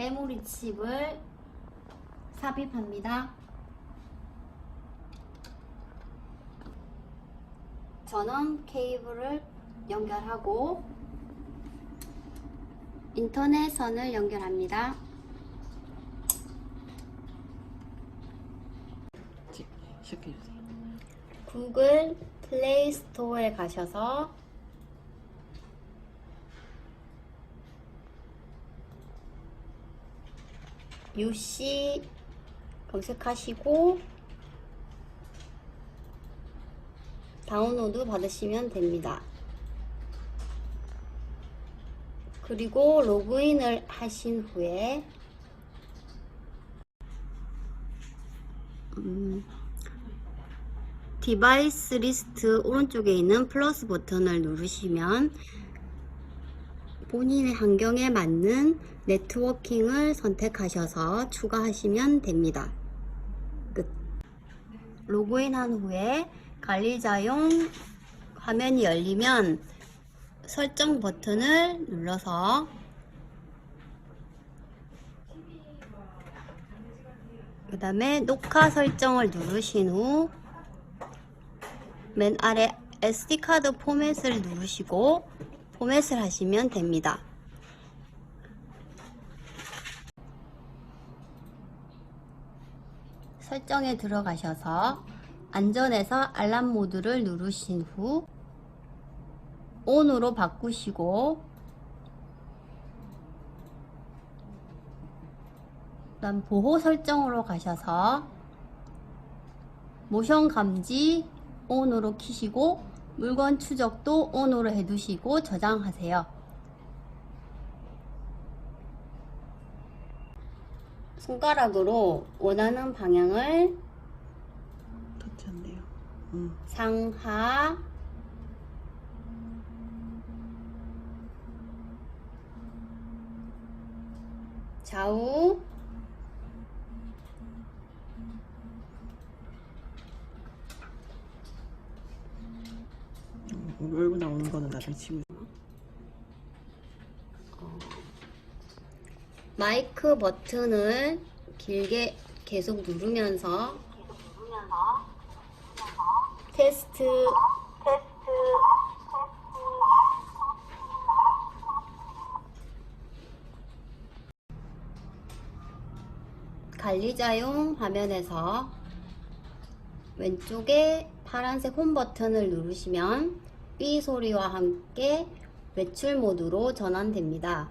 메모리 칩을 삽입합니다. 전원 케이블을 연결하고 인터넷 선을 연결합니다. 구글 플레이 스토어에 가셔서 UC 검색하시고 다운로드 받으시면 됩니다. 그리고 로그인을 하신 후에 음, 디바이스 리스트 오른쪽에 있는 플러스 버튼을 누르시면 본인의 환경에 맞는 네트워킹을 선택하셔서 추가하시면 됩니다. 끝. 로그인한 후에 관리자용 화면이 열리면 설정 버튼을 눌러서 그 다음에 녹화 설정을 누르신 후 맨 아래 SD카드 포맷을 누르시고 포맷을 하시면 됩니다. 설정에 들어가셔서 안전에서 알람 모드를 누르신 후 ON으로 바꾸시고 그다음 보호 설정으로 가셔서 모션 감지 ON으로 키시고 물건 추적도 ON으로 해두시고 저장하세요. 손가락으로 원하는 방향을 터치한대요. 음. 상하 좌우 어, 열고 나오는 거는 나중에 치고. 마이크 버튼을 길게 계속 누르면서 테스트 관리자용 화면에서 왼쪽에 파란색 홈 버튼을 누르시면 삐 소리와 함께 외출 모드로 전환됩니다.